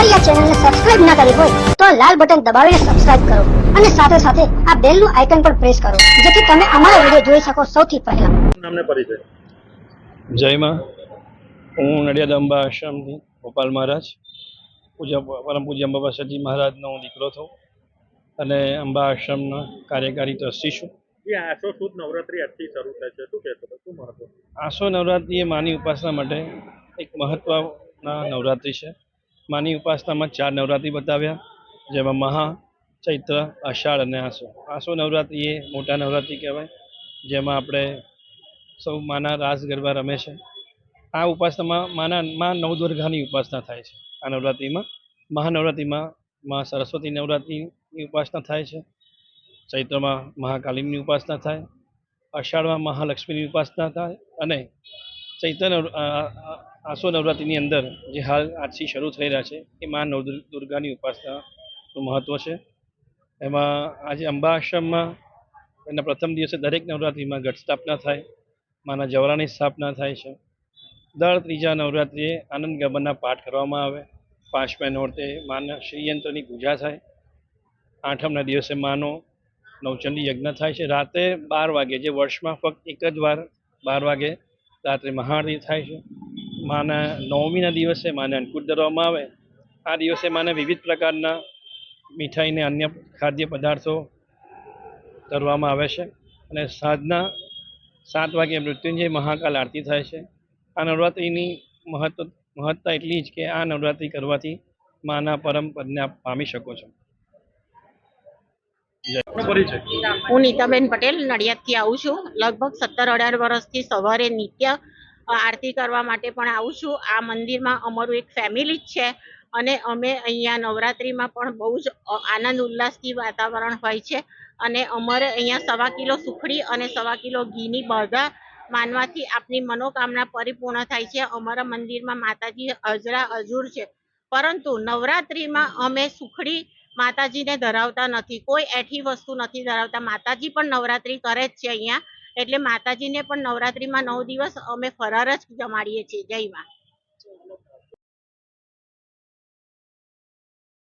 અમારી આ ચેનલને સબસ્ક્રાઇબ ના કરી હોય તો આ લાલ બટન દબાવીને સબસ્ક્રાઇબ કરો અને સાથે સાથે આ બેલનું આઇકન પણ પ્રેસ કરો જેથી તમે અમારા વીડિયો જોઈ શકો સૌથી પહેલા. નામને પરિચય? જયમાં હું નડિયાદ અંબા આશ્રમથી ગોપાલ મહારાજ. પૂજા પરમ પૂજ્ય અંબાબા સજી મહારાજનો હું દીકરો છું અને અંબા આશ્રમના કાર્યકારી ટ્રસ્ટી છું. જે આસો સુદ નવરાત્રી આજથી શરૂ થાય છે. શું કહેશો શું મહત્વ? આસો નવરાત્રિ એ માની ઉપાસના માટે એક મહત્વના નવરાત્રિ છે. માની ઉપાસનામાં ચાર નવરાત્રિ બતાવ્યા, જેમાં મહા, ચૈત્ર અષાઢ અને આસો. આસો નવરાત્રિ એ મોટા નવરાત્રિ કહેવાય, જેમાં આપણે સૌ માના રાસ ગરબા રમે છે. આ ઉપાસનામાં માના, મા નવદુર્ગાની ઉપાસના થાય છે. આ નવરાત્રિમાં, મહાનવરાત્રિમાં મા સરસ્વતી નવરાત્રિની ઉપાસના થાય છે. ચૈત્રમાં મહાકાલીની ઉપાસના થાય. અષાઢમાં મહાલક્ષ્મીની ઉપાસના થાય. અને ચૈત્ર આસો નવરાત્રિની અંદર જે હાલ આજથી શરૂ થઈ રહ્યા છે, એ મા નવ દુર્ગાની ઉપાસનાનું મહત્ત્વ છે. એમાં આજે અંબા આશ્રમમાં એના પ્રથમ દિવસે દરેક નવરાત્રિમાં ઘટ સ્થાપના થાય, માના જવરાની સ્થાપના થાય છે. દર ત્રીજા નવરાત્રિએ આનંદ ગરબાના પાઠ કરવામાં આવે. પાંચમા નોરતે માના શ્રીયંત્રની પૂજા થાય. આઠમના દિવસે માનો નવચંડી યજ્ઞ થાય છે. રાતે બાર વાગે, જે વર્ષમાં ફક્ત એક જ વાર બાર વાગે રાત્રે મહાઆરતી થાય છે. માના નવમીના દિવસે માને અન્નકૂટ ધરવામાં આવે. આ દિવસે માને વિવિધ પ્રકારના મીઠાઈ ને અન્ય ખાદ્ય પદાર્થો ધરવામાં આવે છે. અને સાંજના સાત વાગે મૃત્યુંજય મહાકાલ આરતી થાય છે. આ નવરાત્રિની મહત્વ મહત્તા એટલી જ કે આ નવરાત્રિ કરવાથી માના પરમ પદને આપ પામી શકો છો. હું નીતાબેન પટેલ નડિયાદથી આવું છું. લગભગ સત્તર અઢાર વર્ષથી સવારે નિત્ય આરતી કરવા માટે પણ આવું છું. આ મંદિરમાં અમારું એક ફેમિલી જ છે અને અમે અહીંયા નવરાત્રિમાં પણ બહુ જ આનંદ ઉલ્લાસથી વાતાવરણ હોય છે અને અમારે અહીંયા સવા કિલો સુખડી અને સવા કિલો ઘીની બધા માનવાથી આપની મનોકામના પરિપૂર્ણ થાય છે. અમારા મંદિરમાં માતાજી અજરા હજુર છે. પરંતુ નવરાત્રિમાં અમે સુખડી માતાજીને ધરાવતા નથી. કોઈ એઠી વસ્તુ નથી ધરાવતા. માતાજી પણ નવરાત્રિ કરે જ છે અહીંયા. એટલે માતાજીને પણ નવરાત્રિમાં નવ દિવસ અમે ફરાર જ જમાડીએ છીએ જય માં